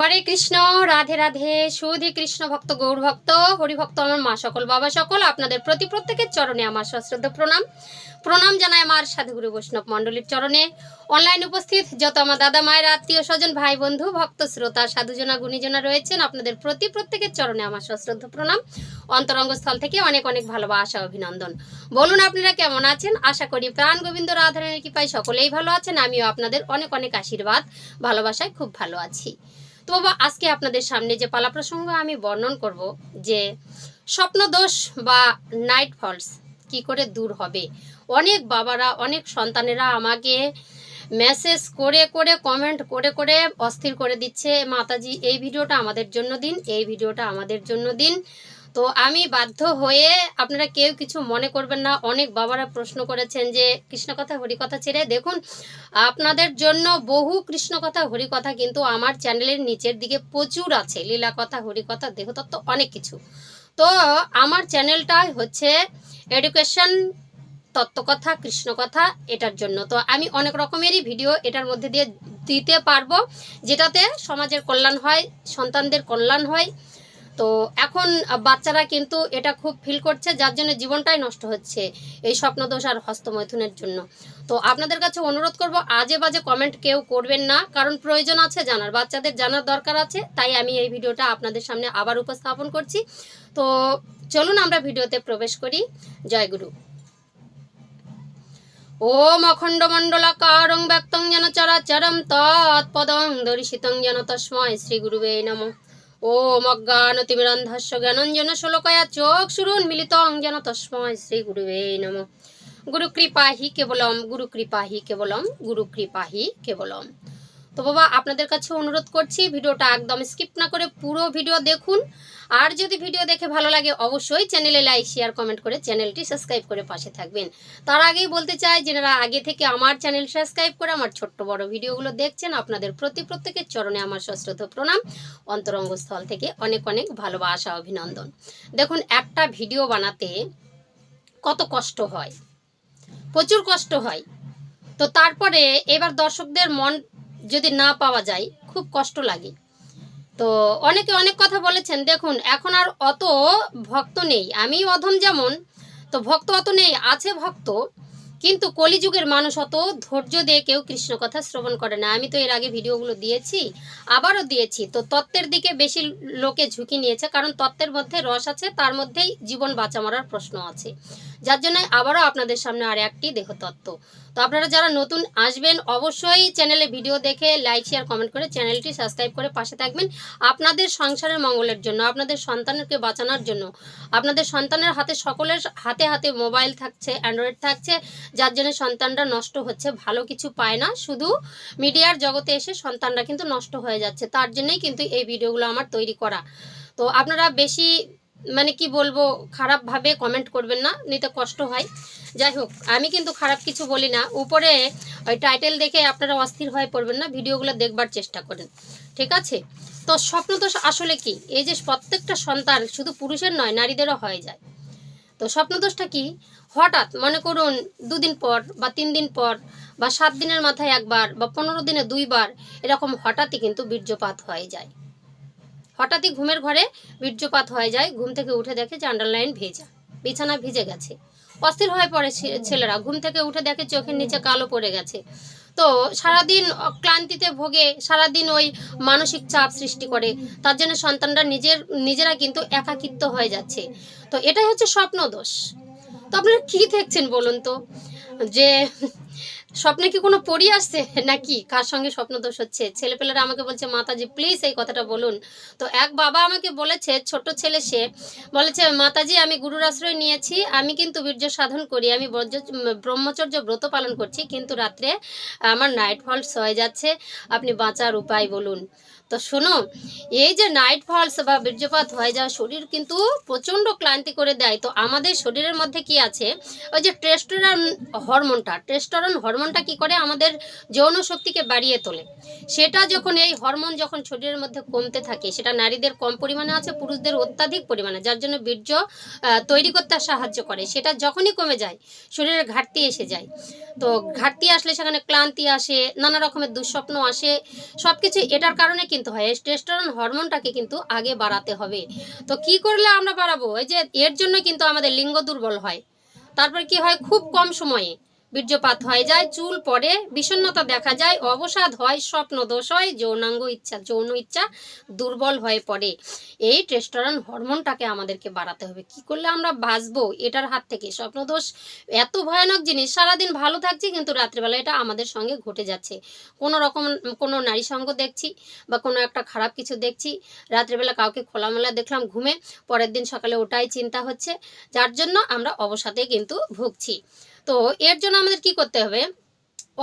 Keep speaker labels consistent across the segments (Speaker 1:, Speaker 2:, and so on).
Speaker 1: হরে কৃষ্ণ রাধে রাধে সুধী কৃষ্ণ ভক্ত গৌর ভক্ত হরিভক্ত আমার মা সকল বাবা সকল আপনাদের প্রতি প্রত্যেকের চরণে আমার সশ্রদ্ধ প্রণাম প্রণাম জানাই আমার সাধুগুরু বৈষ্ণব মণ্ডলীর চরণে অনলাইন উপস্থিত যত আমার দাদা মায়ের আত্মীয় স্বজন ভাই বন্ধু ভক্ত শ্রোতা সাধুজনা গুণীজনা রয়েছেন আপনাদের প্রতি প্রত্যেকের চরণে আমার সশ্রদ্ধ প্রণাম অন্তরঙ্গ স্থল থেকে অনেক অনেক ভালোবাসা অভিনন্দন বলুন আপনারা কেমন আছেন আশা করি প্রাণ গোবিন্দ রাধারণের কৃপায় সকলেই ভালো আছেন আমিও আপনাদের অনেক অনেক আশীর্বাদ ভালোবাসায় খুব ভালো আছি তো বাবা আজকে আপনাদের সামনে যে পালা প্রসঙ্গ আমি বর্ণন করব যে স্বপ্নদোষ বা নাইট ফলস কি করে দূর হবে অনেক বাবারা অনেক সন্তানেরা আমাকে মেসেজ করে করে কমেন্ট করে করে অস্থির করে দিচ্ছে মাতাজি এই ভিডিওটা আমাদের জন্য দিন এই ভিডিওটা আমাদের জন্য দিন তো আমি বাধ্য হয়ে আপনারা কেউ কিছু মনে করবেন না অনেক বাবারা প্রশ্ন করেছেন যে কৃষ্ণকথা হরিকথা ছেড়ে দেখুন আপনাদের জন্য বহু কৃষ্ণকথা হরিকথা কিন্তু আমার চ্যানেলের নিচের দিকে প্রচুর আছে লীলা কথা হরিকথা দেহতত্ত্ব অনেক কিছু তো আমার চ্যানেলটাই হচ্ছে এডুকেশন তত্ত্বকথা কৃষ্ণকথা এটার জন্য তো আমি অনেক রকমেরই ভিডিও এটার মধ্যে দিয়ে দিতে পারবো যেটাতে সমাজের কল্যাণ হয় সন্তানদের কল্যাণ হয় তো এখন বাচ্চারা কিন্তু এটা খুব ফিল করছে যার জন্য জীবনটাই নষ্ট হচ্ছে এই স্বপ্নদোষ আর হস্তমৈথুনের জন্য তো আপনাদের কাছে অনুরোধ করব আজে বাজে কমেন্ট কেউ করবেন না কারণ প্রয়োজন আছে জানার বাচ্চাদের জানার দরকার আছে তাই আমি এই ভিডিওটা আপনাদের সামনে আবার উপস্থাপন করছি তো চলুন আমরা ভিডিওতে প্রবেশ করি জয় গুরু ওম অখণ্ড মণ্ডলাকারং ব্যক্তং যেন চরাচরম তৎপদং দর্শিতং যেন তস্ময় শ্রী গুরুবে নমঃ ওম অজ্ঞানতিবিরন্ধস্য জ্ঞানঞ্জন শ্লোকয়া চোখ সুরুন মিলিতং যেন তস্ময় শ্রী গুরুবে নম গুরুকৃপা হি কেবলম গুরুকৃপা হি কেবলম গুরুকৃপা হি কেবলম তো বাবা আপনাদের কাছে অনুরোধ করছি ভিডিওটা একদম স্কিপ না করে পুরো ভিডিও দেখুন আর যদি ভিডিও দেখে ভালো লাগে অবশ্যই চ্যানেলে লাইক শেয়ার কমেন্ট করে চ্যানেলটি সাবস্ক্রাইব করে পাশে থাকবেন তার আগেই বলতে চাই যারা আগে থেকে আমার চ্যানেল সাবস্ক্রাইব করে আমার ছোট্ট বড় ভিডিওগুলো দেখছেন আপনাদের প্রতি প্রত্যেকের চরণে আমার সশ্রদ্ধ প্রণাম অন্তরঙ্গস্থল থেকে অনেক অনেক ভালোবাসা অভিনন্দন দেখুন একটা ভিডিও বানাতে কত কষ্ট হয় প্রচুর কষ্ট হয় তো তারপরে এবার দর্শকদের মন যদি না পাওয়া যায় খুব কষ্ট লাগে তো অনেকে অনেক কথা বলেছেন দেখুন এখন আর অত ভক্ত নেই আমি অধম যেমন তো ভক্ত অত নেই আছে ভক্ত কিন্তু কলিযুগের মানুষ অত ধৈর্য দিয়ে কেউ কৃষ্ণ কথা শ্রবণ করে না আমি তো এর আগে ভিডিওগুলো দিয়েছি আবারও দিয়েছি তো তত্ত্বের দিকে বেশি লোকে ঝুঁকি নিয়েছে কারণ তত্ত্বের মধ্যে রস আছে তার মধ্যেই জীবন বাঁচা মরার প্রশ্ন আছে যার জন্য আবারও আপনাদের সামনে আর একটি দেহতত্ত্ব তো আপনারা যারা নতুন আসবেন অবশ্যই চ্যানেলে ভিডিও দেখে লাইক শেয়ার কমেন্ট করে চ্যানেলটি সাবস্ক্রাইব করে পাশে থাকবেন আপনাদের সংসারের মঙ্গলের জন্য আপনাদের সন্তানকে বাঁচানোর জন্য আপনাদের সন্তানের হাতে সকলের হাতে হাতে মোবাইল থাকছে অ্যান্ড্রয়েড থাকছে যার জন্য সন্তানরা নষ্ট হচ্ছে ভালো কিছু পায় না শুধু মিডিয়ার জগতে এসে সন্তানরা কিন্তু নষ্ট হয়ে যাচ্ছে তার জন্যই কিন্তু এই ভিডিওগুলো আমার তৈরি করা তো আপনারা বেশি মানে কি বলবো খারাপভাবে কমেন্ট করবেন না নিতে কষ্ট হয় যাই হোক আমি কিন্তু খারাপ কিছু বলি না উপরে ওই টাইটেল দেখে আপনারা অস্থির হয়ে পড়বেন না ভিডিওগুলো দেখবার চেষ্টা করেন ঠিক আছে তো স্বপ্নদোষ আসলে কি এই যে প্রত্যেকটা সন্তান শুধু পুরুষের নয় নারীদেরও হয়ে যায় তো স্বপ্নদোষটা কি হঠাৎ মনে করুন দুদিন পর বা তিন দিন পর বা সাত দিনের মাথায় একবার বা পনেরো দিনে দুইবার এরকম হঠাৎই কিন্তু বীর্যপাত হয়ে যায় হঠাৎই ঘুমের ঘরে বীর্যপাত হয়ে যায় ঘুম থেকে উঠে দেখে যে আন্ডারলাইন ভেজা বিছানা ভিজে গেছে অস্থির হয়ে পড়ে ছেলেরা ঘুম থেকে উঠে দেখে চোখের নিচে কালো পড়ে গেছে তো সারাদিন ক্লান্তিতে ভোগে সারাদিন ওই মানসিক চাপ সৃষ্টি করে তার জন্য সন্তানরা নিজের নিজেরা কিন্তু একাকিত্ব হয়ে যাচ্ছে তো এটাই হচ্ছে স্বপ্ন দোষ তো আপনারা কী দেখছেন বলুন তো যে স্বপ্নে কি কোনো পড়ি আসছে নাকি কার সঙ্গে স্বপ্ন দোষ হচ্ছে ছেলেপেলেরা আমাকে বলছে মাতাজি প্লিজ এই কথাটা বলুন তো এক বাবা আমাকে বলেছে ছোট ছেলে সে বলেছে মাতাজি আমি গুরুর আশ্রয় নিয়েছি আমি কিন্তু বীর্য সাধন করি আমি ব্রজ ব্রহ্মচর্য ব্রত পালন করছি কিন্তু রাত্রে আমার নাইট ফলস হয়ে যাচ্ছে আপনি বাঁচার উপায় বলুন তো শোনো এই যে নাইট ফলস বা বীর্যপাত হয়ে যাওয়া শরীর কিন্তু প্রচণ্ড ক্লান্তি করে দেয় তো আমাদের শরীরের মধ্যে কি আছে ওই যে টেস্টোরান হরমোনটা টেস্টোরান হরমোন হরমোনটা কি করে আমাদের যৌন শক্তিকে বাড়িয়ে তোলে সেটা যখন এই হরমোন যখন শরীরের মধ্যে কমতে থাকে সেটা নারীদের কম পরিমাণে আছে পুরুষদের অত্যাধিক পরিমাণে যার জন্য বীর্য তৈরি করতে সাহায্য করে সেটা যখনই কমে যায় শরীরের ঘাটতি এসে যায় তো ঘাটতি আসলে সেখানে ক্লান্তি আসে নানা রকমের দুঃস্বপ্ন আসে সব কিছু এটার কারণে কিন্তু হয় টেস্টোরন হরমোনটাকে কিন্তু আগে বাড়াতে হবে তো কি করলে আমরা বাড়াবো এই যে এর জন্য কিন্তু আমাদের লিঙ্গ দুর্বল হয় তারপর কি হয় খুব কম সময়ে বীর্যপাত হয়ে যায় চুল পড়ে বিষণ্নতা দেখা যায় অবসাদ হয় স্বপ্ন দোষ হয় যৌনাঙ্গ ইচ্ছা যৌন ইচ্ছা দুর্বল হয়ে পড়ে এই টেস্টোরান হরমোনটাকে আমাদেরকে বাড়াতে হবে কি করলে আমরা বাঁচবো এটার হাত থেকে স্বপ্নদোষ এত ভয়ানক জিনিস সারাদিন ভালো থাকছি কিন্তু রাত্রিবেলা এটা আমাদের সঙ্গে ঘটে যাচ্ছে কোনো রকম কোনো নারী সঙ্গ দেখছি বা কোনো একটা খারাপ কিছু দেখছি রাত্রিবেলা কাউকে খোলামেলা দেখলাম ঘুমে পরের দিন সকালে ওটাই চিন্তা হচ্ছে যার জন্য আমরা অবসাদে কিন্তু ভুগছি তো এর জন্য আমাদের কি করতে হবে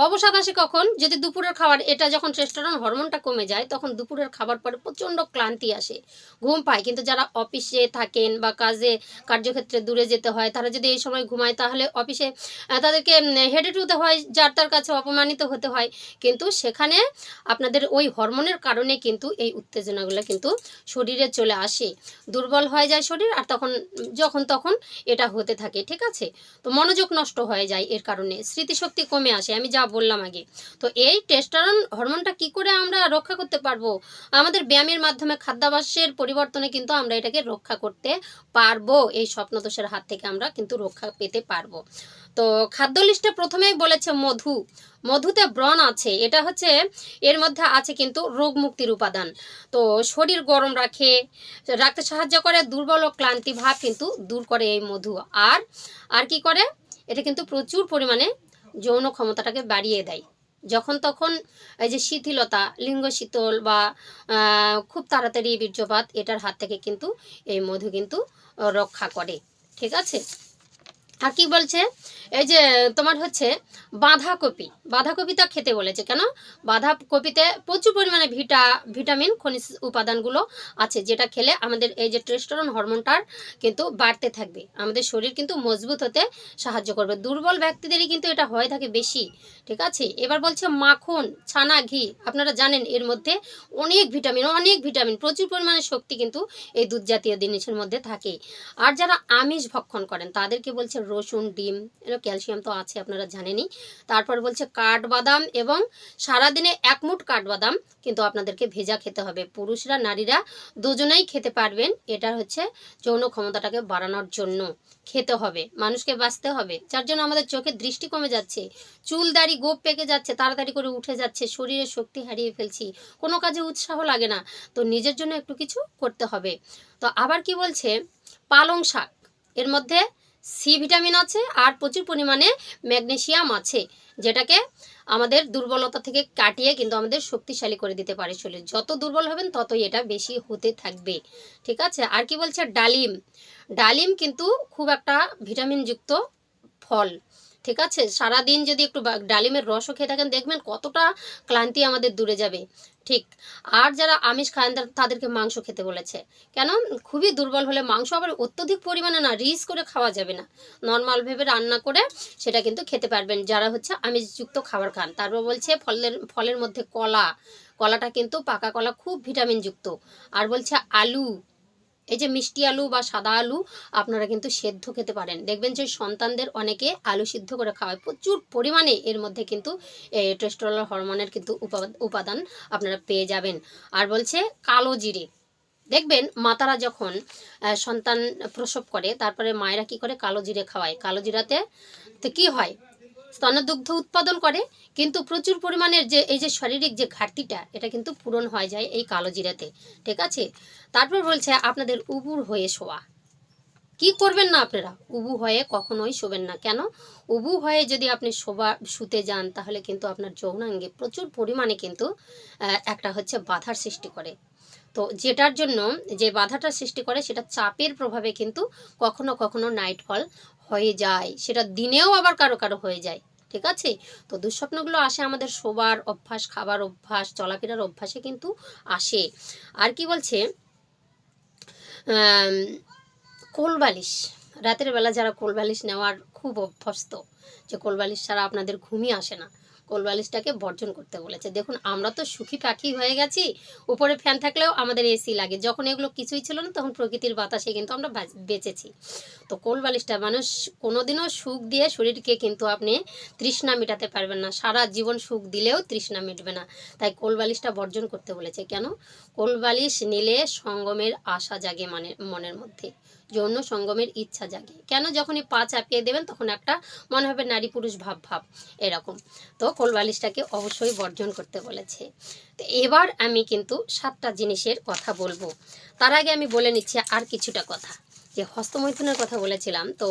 Speaker 1: অবসাদ আসে কখন যদি দুপুরের খাবার এটা যখন টেস্টোস্টেরন হরমোনটা কমে যায় তখন দুপুরের খাবার পরে প্রচণ্ড ক্লান্তি আসে ঘুম পায় কিন্তু যারা অফিসে থাকেন বা কাজে কার্যক্ষেত্রে দূরে যেতে হয় তারা যদি এই সময় ঘুমায় তাহলে অফিসে তাদেরকে হেডে টুতে হয় যার তার কাছে অপমানিত হতে হয় কিন্তু সেখানে আপনাদের ওই হরমোনের কারণে কিন্তু এই উত্তেজনাগুলো কিন্তু শরীরে চলে আসে দুর্বল হয়ে যায় শরীর আর তখন যখন তখন এটা হতে থাকে ঠিক আছে তো মনোযোগ নষ্ট হয়ে যায় এর কারণে স্মৃতিশক্তি কমে আসে আমি যা বললাম আগে তো এই টেস্টারন হরমোনটা কি করে আমরা রক্ষা করতে পারবো আমাদের ব্যায়ামের মাধ্যমে খাদ্যাভ্যাসের পরিবর্তনে কিন্তু আমরা এটাকে রক্ষা করতে পারবো এই স্বপ্নদোষের হাত থেকে আমরা কিন্তু রক্ষা পেতে পারবো তো খাদ্য লিস্টে প্রথমেই বলেছে মধু মধুতে ব্রণ আছে এটা হচ্ছে এর মধ্যে আছে কিন্তু রোগ মুক্তির উপাদান তো শরীর গরম রাখে রাখতে সাহায্য করে দুর্বল ও ক্লান্তি ভাব কিন্তু দূর করে এই মধু আর আর কি করে এটা কিন্তু প্রচুর পরিমাণে যৌন ক্ষমতাটাকে বাড়িয়ে দেয় যখন তখন এই যে শিথিলতা লিঙ্গ শীতল বা খুব তাড়াতাড়ি বীর্যপাত এটার হাত থেকে কিন্তু এই মধু কিন্তু রক্ষা করে ঠিক আছে আর কি বলছে এই যে তোমার হচ্ছে বাঁধাকপি বাঁধাকপিটা খেতে বলেছে কেন বাঁধাকপিতে প্রচুর পরিমাণে ভিটা ভিটামিন খনিজ উপাদানগুলো আছে যেটা খেলে আমাদের এই যে ট্রেস্টোরন হরমোনটার কিন্তু বাড়তে থাকবে আমাদের শরীর কিন্তু মজবুত হতে সাহায্য করবে দুর্বল ব্যক্তিদেরই কিন্তু এটা হয়ে থাকে বেশি ঠিক আছে এবার বলছে মাখন ছানা ঘি আপনারা জানেন এর মধ্যে অনেক ভিটামিন অনেক ভিটামিন প্রচুর পরিমাণে শক্তি কিন্তু এই দুধ জাতীয় জিনিসের মধ্যে থাকে আর যারা আমিষ ভক্ষণ করেন তাদেরকে বলছে রসুন ডিম এগুলো ক্যালসিয়াম তো আছে আপনারা জানেনই তারপর বলছে কাঠবাদাম এবং সারাদিনে এক কাঠবাদাম কিন্তু আপনাদেরকে ভেজা খেতে হবে পুরুষরা নারীরা দুজনেই খেতে পারবেন এটা হচ্ছে যৌন ক্ষমতাটাকে বাড়ানোর জন্য খেতে হবে মানুষকে বাঁচতে হবে যার জন্য আমাদের চোখের দৃষ্টি কমে যাচ্ছে চুল দাড়ি গোপ পেকে যাচ্ছে তাড়াতাড়ি করে উঠে যাচ্ছে শরীরে শক্তি হারিয়ে ফেলছি কোনো কাজে উৎসাহ লাগে না তো নিজের জন্য একটু কিছু করতে হবে তো আবার কি বলছে পালং শাক এর মধ্যে সি ভিটামিন আছে আর প্রচুর পরিমাণে ম্যাগনেশিয়াম আছে যেটাকে আমাদের দুর্বলতা থেকে কাটিয়ে কিন্তু আমাদের শক্তিশালী করে দিতে পারে শরীর যত দুর্বল হবেন ততই এটা বেশি হতে থাকবে ঠিক আছে আর কি বলছে ডালিম ডালিম কিন্তু খুব একটা ভিটামিনযুক্ত ফল ঠিক আছে সারাদিন যদি একটু ডালিমের রসও খেয়ে থাকেন দেখবেন কতটা ক্লান্তি আমাদের দূরে যাবে ঠিক আর যারা আমিষ খান তাদেরকে মাংস খেতে বলেছে কেন খুবই দুর্বল হলে মাংস আবার অত্যধিক পরিমাণে না রিস করে খাওয়া যাবে না নর্মাল ভেবে রান্না করে সেটা কিন্তু খেতে পারবেন যারা হচ্ছে আমিষযুক্ত খাবার খান তারপর বলছে ফলের ফলের মধ্যে কলা কলাটা কিন্তু পাকা কলা খুব ভিটামিনযুক্ত আর বলছে আলু এই যে মিষ্টি আলু বা সাদা আলু আপনারা কিন্তু সেদ্ধ খেতে পারেন দেখবেন যে সন্তানদের অনেকে আলু সিদ্ধ করে খাওয়ায় প্রচুর পরিমাণে এর মধ্যে কিন্তু টেস্টোরাল হরমোনের কিন্তু উপাদান আপনারা পেয়ে যাবেন আর বলছে কালো জিরে দেখবেন মাতারা যখন সন্তান প্রসব করে তারপরে মায়েরা কি করে কালো জিরে খাওয়ায় কালো জিরাতে তো কী হয় স্তনদুগ্ধ উৎপাদন করে কিন্তু প্রচুর পরিমাণের যে এই যে শারীরিক যে ঘাটতিটা এটা কিন্তু পূরণ হয়ে যায় এই কালো জিরাতে ঠিক আছে তারপর বলছে আপনাদের উবুর হয়ে শোয়া কি করবেন না আপনারা উবু হয়ে কখনোই শোবেন না কেন উবু হয়ে যদি আপনি শোবা শুতে যান তাহলে কিন্তু আপনার যৌনাঙ্গে প্রচুর পরিমাণে কিন্তু একটা হচ্ছে বাধার সৃষ্টি করে তো যেটার জন্য যে বাধাটা সৃষ্টি করে সেটা চাপের প্রভাবে কিন্তু কখনো কখনো নাইটফল হয়ে যায় সেটা দিনেও আবার কারো কারো হয়ে যায় ঠিক আছে তো দুঃস্বপ্নগুলো আসে আমাদের শোবার অভ্যাস খাবার অভ্যাস চলাফেরার অভ্যাসে কিন্তু আসে আর কি বলছে কোলবালিশ রাতের বেলা যারা কোলবালিশ নেওয়ার খুব অভ্যস্ত যে কোলবালিশ ছাড়া আপনাদের ঘুমই আসে না কোলবালিশটাকে বর্জন করতে বলেছে দেখুন আমরা তো সুখী পাখি হয়ে গেছি উপরে ফ্যান থাকলেও আমাদের এসি লাগে যখন এগুলো কিছুই ছিল না তখন প্রকৃতির বাতাসে কিন্তু আমরা বেঁচেছি তো কোলবালিশটা মানুষ কোনোদিনও সুখ দিয়ে শরীরকে কিন্তু আপনি তৃষ্ণা মেটাতে পারবেন না সারা জীবন সুখ দিলেও তৃষ্ণা মিটবে না তাই কোলবালিশটা বর্জন করতে বলেছে কেন কোলবালিশ নিলে সঙ্গমের আশা জাগে মানে মনের মধ্যে যৌন সঙ্গমের ইচ্ছা জাগে কেন যখনই পা চাপিয়ে দেবেন তখন একটা মনে হবে নারী পুরুষ ভাব ভাব এরকম তো সকল বালিশটাকে অবশ্যই বর্জন করতে বলেছে তো এবার আমি কিন্তু সাতটা জিনিসের কথা বলবো তার আগে আমি বলে নিচ্ছি আর কিছুটা কথা যে হস্তমৈথুনের কথা বলেছিলাম তো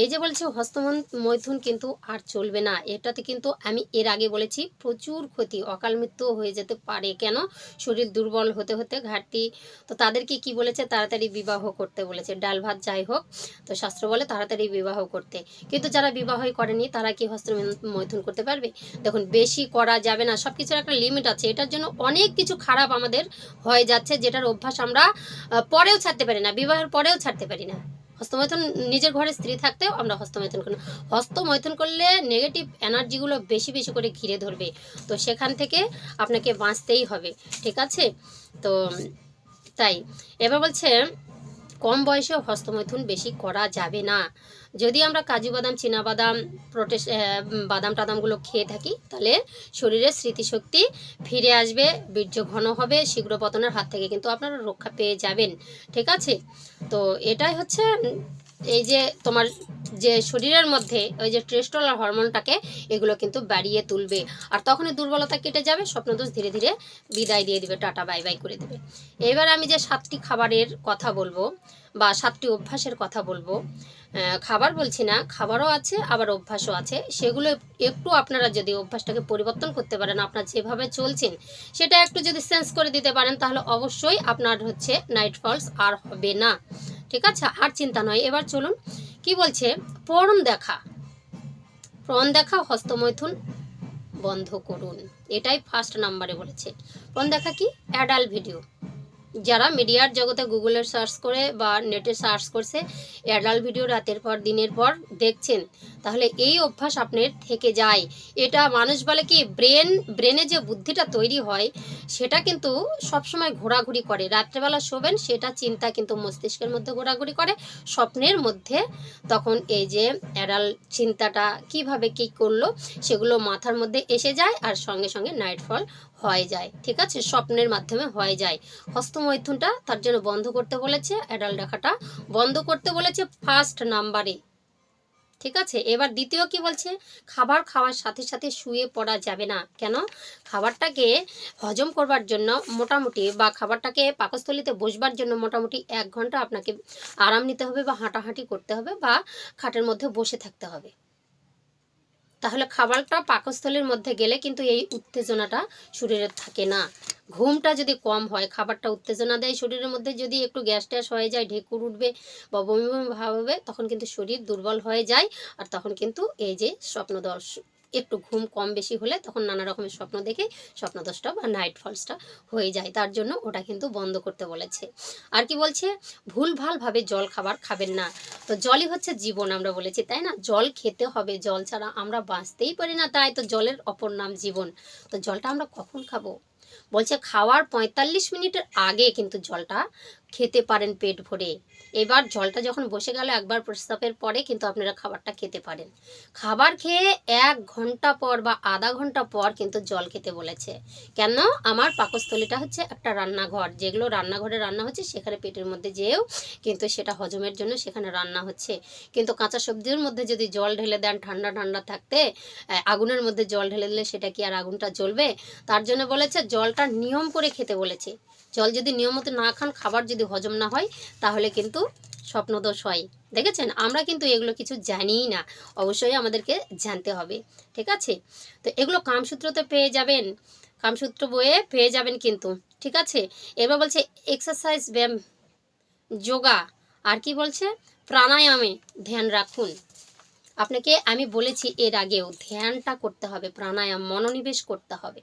Speaker 1: এই যে বলছে হস্তমন মৈথুন কিন্তু আর চলবে না এটাতে কিন্তু আমি এর আগে বলেছি প্রচুর ক্ষতি অকাল মৃত্যু হয়ে যেতে পারে কেন শরীর দুর্বল হতে হতে ঘাটতি তো তাদেরকে কি বলেছে তাড়াতাড়ি বিবাহ করতে বলেছে ডাল ভাত যাই হোক তো শাস্ত্র বলে তাড়াতাড়ি বিবাহ করতে কিন্তু যারা বিবাহই করেনি তারা কি হস্ত মৈথুন করতে পারবে দেখুন বেশি করা যাবে না সব কিছুর একটা লিমিট আছে এটার জন্য অনেক কিছু খারাপ আমাদের হয়ে যাচ্ছে যেটার অভ্যাস আমরা পরেও ছাড়তে পারি না বিবাহের পরেও ছাড়তে পারি না হস্তমৈথন নিজের ঘরে স্ত্রী থাকতেও আমরা হস্তমৈথন করি হস্তমৈথন করলে নেগেটিভ এনার্জিগুলো বেশি বেশি করে ঘিরে ধরবে তো সেখান থেকে আপনাকে বাঁচতেই হবে ঠিক আছে তো তাই এবার বলছে কম বয়সে হস্তমৈথুন বেশি করা যাবে না যদি আমরা কাজু বাদাম বাদাম প্রোটেস বাদাম টাদামগুলো খেয়ে থাকি তাহলে শরীরের স্মৃতিশক্তি ফিরে আসবে বীর্য ঘন হবে শীঘ্র পতনের হাত থেকে কিন্তু আপনারা রক্ষা পেয়ে যাবেন ঠিক আছে তো এটাই হচ্ছে এই যে তোমার যে শরীরের মধ্যে ওই যে ট্রেস্টল আর হরমোনটাকে এগুলো কিন্তু বাড়িয়ে তুলবে আর তখনই দুর্বলতা কেটে যাবে স্বপ্নদোষ ধীরে ধীরে বিদায় দিয়ে দিবে টাটা বাই বাই করে দেবে এবার আমি যে সাতটি খাবারের কথা বলবো বা সাতটি অভ্যাসের কথা বলবো খাবার বলছি না খাবারও আছে আবার অভ্যাসও আছে সেগুলো একটু আপনারা যদি অভ্যাসটাকে পরিবর্তন করতে পারেন আপনার যেভাবে চলছেন সেটা একটু যদি চেঞ্জ করে দিতে পারেন তাহলে অবশ্যই আপনার হচ্ছে নাইট ফলস আর হবে না ঠিক আছে আর চিন্তা নয় এবার চলুন কি বলছে পরম দেখা পণ দেখা হস্তমৈথুন বন্ধ করুন এটাই ফার্স্ট নাম্বারে বলেছে পণ দেখা কি অ্যাডাল ভিডিও যারা মিডিয়ার জগতে গুগলের সার্চ করে বা নেটে সার্চ করছে অ্যাডাল্ট ভিডিও রাতের পর দিনের পর দেখছেন তাহলে এই অভ্যাস আপনার থেকে যায় এটা মানুষ বলে কি ব্রেন ব্রেনে যে বুদ্ধিটা তৈরি হয় সেটা কিন্তু সবসময় ঘোরাঘুরি করে রাত্রেবেলা শোবেন সেটা চিন্তা কিন্তু মস্তিষ্কের মধ্যে ঘোরাঘুরি করে স্বপ্নের মধ্যে তখন এই যে অ্যাডাল চিন্তাটা কিভাবে কি করলো সেগুলো মাথার মধ্যে এসে যায় আর সঙ্গে সঙ্গে নাইটফল হয়ে যায় ঠিক আছে স্বপ্নের মাধ্যমে হয়ে যায় হস্তমৈথুনটা তার জন্য বন্ধ করতে বলেছে অ্যাডাল রাখাটা বন্ধ করতে বলেছে ফার্স্ট নাম্বারে ঠিক আছে এবার দ্বিতীয় কি বলছে খাবার খাওয়ার সাথে সাথে শুয়ে পড়া যাবে না কেন খাবারটাকে হজম করবার জন্য মোটামুটি বা খাবারটাকে পাকস্থলিতে বসবার জন্য মোটামুটি এক ঘন্টা আপনাকে আরাম নিতে হবে বা হাঁটাহাঁটি করতে হবে বা খাটের মধ্যে বসে থাকতে হবে তাহলে খাবারটা পাকস্থলের মধ্যে গেলে কিন্তু এই উত্তেজনাটা শরীরে থাকে না ঘুমটা যদি কম হয় খাবারটা উত্তেজনা দেয় শরীরের মধ্যে যদি একটু গ্যাস ট্যাস হয়ে যায় ঢেকুর উঠবে বা বমি বমি ভাব হবে তখন কিন্তু শরীর দুর্বল হয়ে যায় আর তখন কিন্তু এই যে স্বপ্নদর্শ একটু ঘুম কম বেশি হলে তখন নানা রকমের স্বপ্ন দেখে স্বপ্নদোষটা বা নাইট ফলসটা হয়ে যায় তার জন্য ওটা কিন্তু বন্ধ করতে বলেছে আর কি বলছে ভুলভালভাবে জল খাবার খাবেন না তো জলই হচ্ছে জীবন আমরা বলেছি তাই না জল খেতে হবে জল ছাড়া আমরা বাঁচতেই পারি না তাই তো জলের অপর নাম জীবন তো জলটা আমরা কখন খাবো বলছে খাওয়ার পঁয়তাল্লিশ মিনিটের আগে কিন্তু জলটা খেতে পারেন পেট ভরে এবার জলটা যখন বসে গেল একবার প্রস্তাবের পরে কিন্তু আপনারা খাবারটা খেতে পারেন খাবার খেয়ে এক ঘন্টা পর বা আধা ঘন্টা পর কিন্তু জল খেতে বলেছে কেন আমার পাকস্থলীটা হচ্ছে একটা রান্নাঘর যেগুলো রান্নাঘরে রান্না হচ্ছে সেখানে পেটের মধ্যে যেয়েও কিন্তু সেটা হজমের জন্য সেখানে রান্না হচ্ছে কিন্তু কাঁচা সবজির মধ্যে যদি জল ঢেলে দেন ঠান্ডা ঠান্ডা থাকতে আগুনের মধ্যে জল ঢেলে দিলে সেটা কি আর আগুনটা জ্বলবে তার জন্য বলেছে জলটা নিয়ম করে খেতে বলেছে জল যদি নিয়মিত না খান খাবার যদি হজম না হয় তাহলে কিন্তু স্বপ্নদোষ হয় দেখেছেন আমরা কিন্তু এগুলো কিছু জানিই না অবশ্যই আমাদেরকে জানতে হবে ঠিক আছে তো এগুলো কামসূত্রতে পেয়ে যাবেন কামসূত্র বইয়ে পেয়ে যাবেন কিন্তু ঠিক আছে এবার বলছে এক্সারসাইজ ব্যায়াম যোগা আর কি বলছে প্রাণায়ামে ধ্যান রাখুন আপনাকে আমি বলেছি এর আগেও ধ্যানটা করতে হবে প্রাণায়াম মনোনিবেশ করতে হবে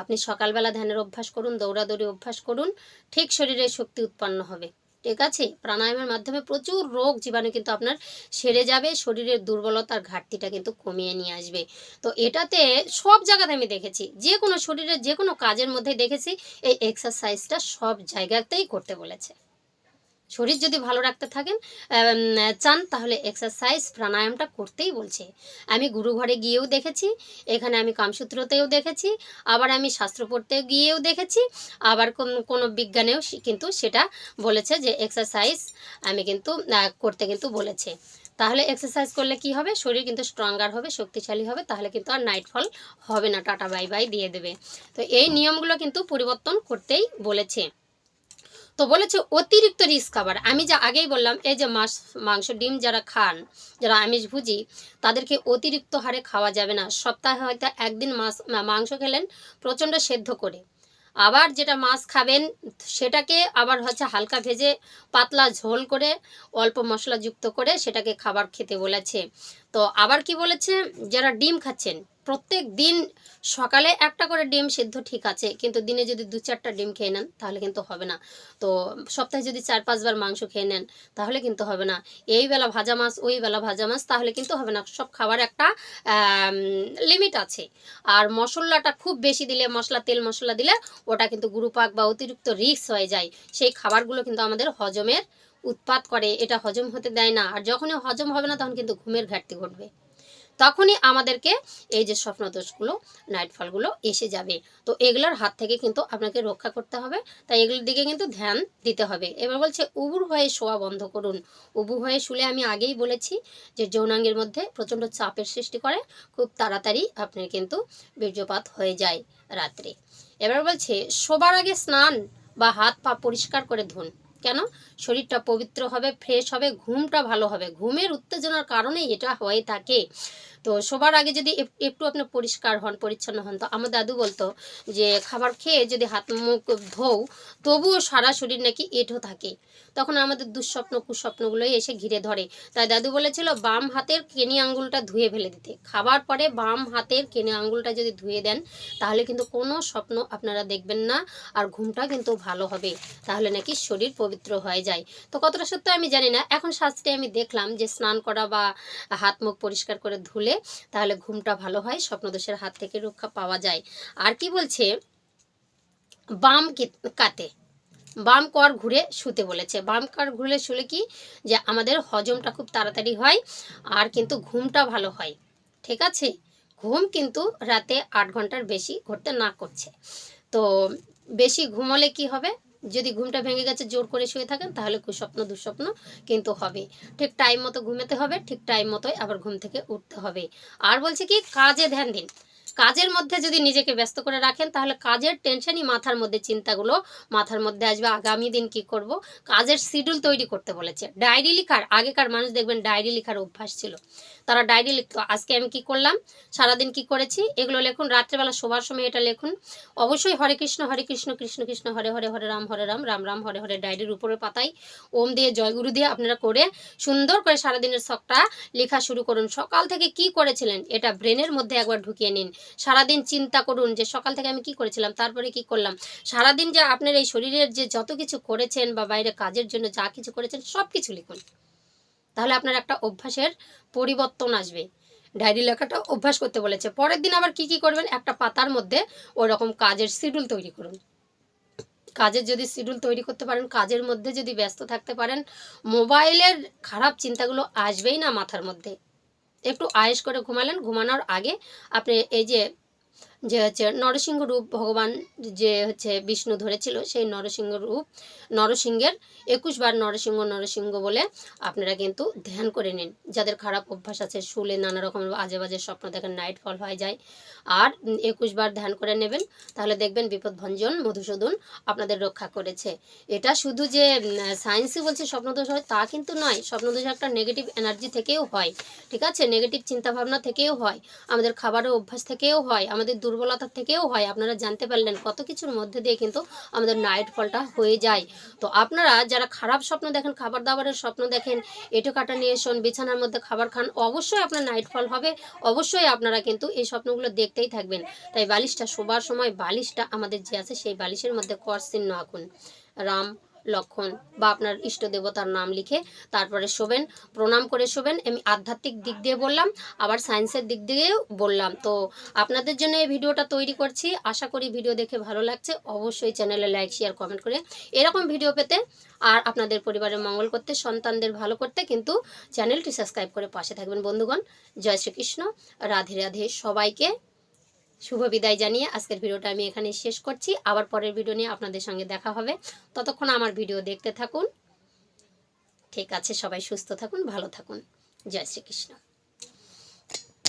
Speaker 1: আপনি সকালবেলা ধ্যানের অভ্যাস করুন দৌড়াদৌড়ি অভ্যাস করুন ঠিক শরীরে শক্তি উৎপন্ন হবে ঠিক আছে প্রাণায়ামের মাধ্যমে প্রচুর রোগ জীবাণু কিন্তু আপনার সেরে যাবে শরীরের দুর্বলতার ঘাটতিটা কিন্তু কমিয়ে নিয়ে আসবে তো এটাতে সব জায়গাতে আমি দেখেছি যে কোনো শরীরের যে কোনো কাজের মধ্যে দেখেছি এই এক্সারসাইজটা সব জায়গাতেই করতে বলেছে শরীর যদি ভালো রাখতে থাকেন চান তাহলে এক্সারসাইজ প্রাণায়ামটা করতেই বলছে আমি গুরুঘরে গিয়েও দেখেছি এখানে আমি কামসূত্রতেও দেখেছি আবার আমি শাস্ত্র পড়তে গিয়েও দেখেছি আবার কোনো বিজ্ঞানেও কিন্তু সেটা বলেছে যে এক্সারসাইজ আমি কিন্তু করতে কিন্তু বলেছে তাহলে এক্সারসাইজ করলে কি হবে শরীর কিন্তু স্ট্রঙ্গার হবে শক্তিশালী হবে তাহলে কিন্তু আর নাইটফল হবে না টাটা বাই বাই দিয়ে দেবে তো এই নিয়মগুলো কিন্তু পরিবর্তন করতেই বলেছে তো বলেছে অতিরিক্ত রিস্ক খাবার আমি যা আগেই বললাম এই যে মাছ মাংস ডিম যারা খান যারা আমিষ ভুজি তাদেরকে অতিরিক্ত হারে খাওয়া যাবে না সপ্তাহে হয়তো একদিন মাছ মাংস খেলেন প্রচণ্ড সেদ্ধ করে আবার যেটা মাছ খাবেন সেটাকে আবার হচ্ছে হালকা ভেজে পাতলা ঝোল করে অল্প মশলা যুক্ত করে সেটাকে খাবার খেতে বলেছে তো আবার কি বলেছে যারা ডিম খাচ্ছেন প্রত্যেক দিন সকালে একটা করে ডিম সিদ্ধ ঠিক আছে কিন্তু দিনে যদি দু চারটা ডিম খেয়ে নেন তাহলে কিন্তু হবে না তো সপ্তাহে যদি চার পাঁচবার মাংস খেয়ে নেন তাহলে কিন্তু হবে না এই বেলা ভাজা মাছ ওই বেলা ভাজা মাছ তাহলে কিন্তু হবে না সব খাবার একটা লিমিট আছে আর মশলাটা খুব বেশি দিলে মশলা তেল মশলা দিলে ওটা কিন্তু গুরুপাক বা অতিরিক্ত রিক্স হয়ে যায় সেই খাবারগুলো কিন্তু আমাদের হজমের উৎপাত করে এটা হজম হতে দেয় না আর যখনই হজম হবে না তখন কিন্তু ঘুমের ঘাটতি ঘটবে তখনই আমাদেরকে এই যে স্বপ্নদোষগুলো নাইটফলগুলো এসে যাবে তো এগুলোর হাত থেকে কিন্তু আপনাকে রক্ষা করতে হবে তাই এগুলোর দিকে কিন্তু ধ্যান দিতে হবে এবার বলছে উবুর হয়ে শোয়া বন্ধ করুন উবু হয়ে শুলে আমি আগেই বলেছি যে যৌনাঙ্গের মধ্যে প্রচণ্ড চাপের সৃষ্টি করে খুব তাড়াতাড়ি আপনার কিন্তু বীর্যপাত হয়ে যায় রাত্রে এবার বলছে শোবার আগে স্নান বা হাত পা পরিষ্কার করে ধুন কেন শরীরটা পবিত্র হবে ফ্রেশ হবে ঘুমটা ভালো হবে ঘুমের উত্তেজনার কারণে এটা হয়ে থাকে তো সবার আগে যদি একটু আপনি পরিষ্কার হন পরিচ্ছন্ন হন তো আমার দাদু বলতো যে খাবার খেয়ে যদি হাত মুখ ধোও তবুও সারা শরীর নাকি এঁঠো থাকে তখন আমাদের দুঃস্বপ্ন কুস্বপ্নগুলোই এসে ঘিরে ধরে তাই দাদু বলেছিল বাম হাতের কেনি আঙ্গুলটা ধুয়ে ফেলে দিতে খাবার পরে বাম হাতের কেনি আঙ্গুলটা যদি ধুয়ে দেন তাহলে কিন্তু কোনো স্বপ্ন আপনারা দেখবেন না আর ঘুমটা কিন্তু ভালো হবে তাহলে নাকি শরীর পবিত্র হয়ে যায় তো কতটা সত্য আমি জানি না এখন শাস্ত্রে আমি দেখলাম যে স্নান করা বা হাত মুখ পরিষ্কার করে ধুলে তাহলে ঘুমটা ভালো হয় স্বপ্নদোষের হাত থেকে রক্ষা পাওয়া যায় আর কি বলছে বাম কাতে বাম কর ঘুরে শুতে বলেছে বাম কর ঘুরে শুলে কি যে আমাদের হজমটা খুব তাড়াতাড়ি হয় আর কিন্তু ঘুমটা ভালো হয় ঠিক আছে ঘুম কিন্তু রাতে আট ঘন্টার বেশি ঘটতে না করছে তো বেশি ঘুমলে কি হবে যদি ঘুমটা ভেঙে গেছে জোর করে শুয়ে থাকেন তাহলে কুস্বপ্ন দুঃস্বপ্ন কিন্তু হবে ঠিক টাইম মতো ঘুমাতে হবে ঠিক টাইম মতোই আবার ঘুম থেকে উঠতে হবে আর বলছে কি কাজে ধ্যান দিন কাজের মধ্যে যদি নিজেকে ব্যস্ত করে রাখেন তাহলে কাজের টেনশনই মাথার মধ্যে চিন্তাগুলো মাথার মধ্যে আসবে আগামী দিন কি করব কাজের শিডিউল তৈরি করতে বলেছে ডায়েরি লিখার আগেকার মানুষ দেখবেন ডায়েরি লিখার অভ্যাস ছিল তারা ডায়েরি লিখতো আজকে আমি কি করলাম সারাদিন কি করেছি এগুলো লেখুন রাত্রেবেলা শোবার সময় এটা লেখুন অবশ্যই হরে কৃষ্ণ হরে কৃষ্ণ কৃষ্ণ কৃষ্ণ হরে হরে হরে রাম হরে রাম রাম রাম হরে হরে ডায়েরির উপরে পাতায় ওম দিয়ে জয়গুরু দিয়ে আপনারা করে সুন্দর করে সারাদিনের শখটা লেখা শুরু করুন সকাল থেকে কি করেছিলেন এটা ব্রেনের মধ্যে একবার ঢুকিয়ে নিন সারাদিন চিন্তা করুন যে সকাল থেকে আমি কি করেছিলাম তারপরে কি করলাম সারাদিন যে আপনার এই শরীরের যে যত কিছু করেছেন বা বাইরে কাজের জন্য যা কিছু করেছেন সব কিছু লিখুন তাহলে আপনার একটা অভ্যাসের পরিবর্তন আসবে ডায়েরি লেখাটা অভ্যাস করতে বলেছে পরের দিন আবার কি কি করবেন একটা পাতার মধ্যে ওই রকম কাজের শিডিউল তৈরি করুন কাজের যদি শিডিউল তৈরি করতে পারেন কাজের মধ্যে যদি ব্যস্ত থাকতে পারেন মোবাইলের খারাপ চিন্তাগুলো আসবেই না মাথার মধ্যে একটু আয়েস করে ঘুমালেন ঘুমানোর আগে আপনি এই যে যে হচ্ছে নরসিংহ রূপ ভগবান যে হচ্ছে বিষ্ণু ধরেছিল সেই নরসিংহ রূপ নরসিংহের একুশবার নরসিংহ নরসিংহ বলে আপনারা কিন্তু ধ্যান করে নিন যাদের খারাপ অভ্যাস আছে শুলে নানা রকম আজে বাজে স্বপ্ন দেখেন নাইট ফল হয়ে যায় আর একুশবার ধ্যান করে নেবেন তাহলে দেখবেন বিপদ ভঞ্জন মধুসূদন আপনাদের রক্ষা করেছে এটা শুধু যে সায়েন্সই বলছে স্বপ্নদোষ হয় তা কিন্তু নয় স্বপ্নদোষ একটা নেগেটিভ এনার্জি থেকেও হয় ঠিক আছে নেগেটিভ চিন্তাভাবনা থেকেও হয় আমাদের খাবারের অভ্যাস থেকেও হয় আমাদের দুর্বলতা থেকেও হয় আপনারা জানতে পারলেন কত কিছুর মধ্যে দিয়ে কিন্তু আমাদের নাইট ফলটা হয়ে যায় তো আপনারা যারা খারাপ স্বপ্ন দেখেন খাবার দাবারের স্বপ্ন দেখেন এটো কাটা নিয়ে শোন বিছানার মধ্যে খাবার খান অবশ্যই আপনার নাইট ফল হবে অবশ্যই আপনারা কিন্তু এই স্বপ্নগুলো দেখতেই থাকবেন তাই বালিশটা শোবার সময় বালিশটা আমাদের যে আছে সেই বালিশের মধ্যে কর চিহ্ন আঁকুন রাম লক্ষণ বা আপনার ইষ্ট দেবতার নাম লিখে তারপরে শোবেন প্রণাম করে শোবেন আমি আধ্যাত্মিক দিক দিয়ে বললাম আবার সায়েন্সের দিক দিয়েও বললাম তো আপনাদের জন্য এই ভিডিওটা তৈরি করছি আশা করি ভিডিও দেখে ভালো লাগছে অবশ্যই চ্যানেলে লাইক শেয়ার কমেন্ট করে এরকম ভিডিও পেতে আর আপনাদের পরিবারের মঙ্গল করতে সন্তানদের ভালো করতে কিন্তু চ্যানেলটি সাবস্ক্রাইব করে পাশে থাকবেন বন্ধুগণ জয় শ্রীকৃষ্ণ রাধে রাধে সবাইকে শুভ বিদায় জানিয়ে আজকের ভিডিওটা আমি এখানে শেষ করছি আবার পরের ভিডিও নিয়ে আপনাদের সঙ্গে দেখা হবে ততক্ষণ আমার ভিডিও দেখতে থাকুন ঠিক আছে সবাই সুস্থ থাকুন ভালো থাকুন জয় শ্রীকৃষ্ণ